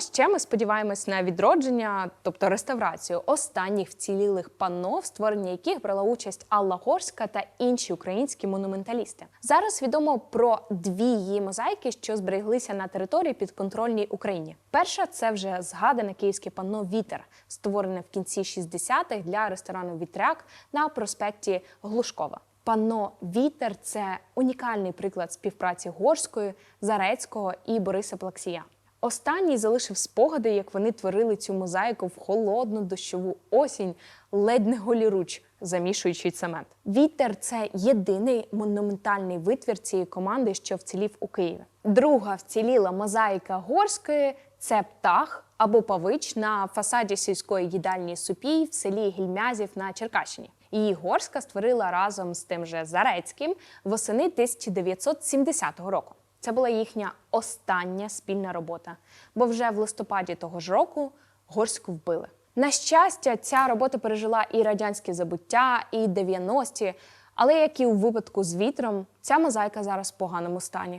ще ми сподіваємось на відродження, тобто реставрацію останніх вцілілих панно, в створенні яких брала участь Алла Горська та інші українські монументалісти. Зараз відомо про дві її мозаїки, що збереглися на території підконтрольній Україні. Перша це вже згадане київське панно Вітер, створене в кінці 60-х для ресторану Вітряк на проспекті Глушкова. Панно Вітер це унікальний приклад співпраці Горської, Зарецького і Бориса Плаксія. Останній залишив спогади, як вони творили цю мозаїку в холодну дощову осінь, ледь не голіруч, замішуючи цемент. Вітер це єдиний монументальний витвір цієї команди, що вцілів у Києві. Друга вціліла мозаїка горської це птах або павич на фасаді сільської їдальні Супій в селі Гільмязів на Черкащині. Її горська створила разом з тим же Зарецьким восени 1970 року. Це була їхня остання спільна робота, бо вже в листопаді того ж року горську вбили. На щастя, ця робота пережила і радянське забуття, і 90-ті, але як і у випадку з вітром, ця мозаїка зараз в поганому стані.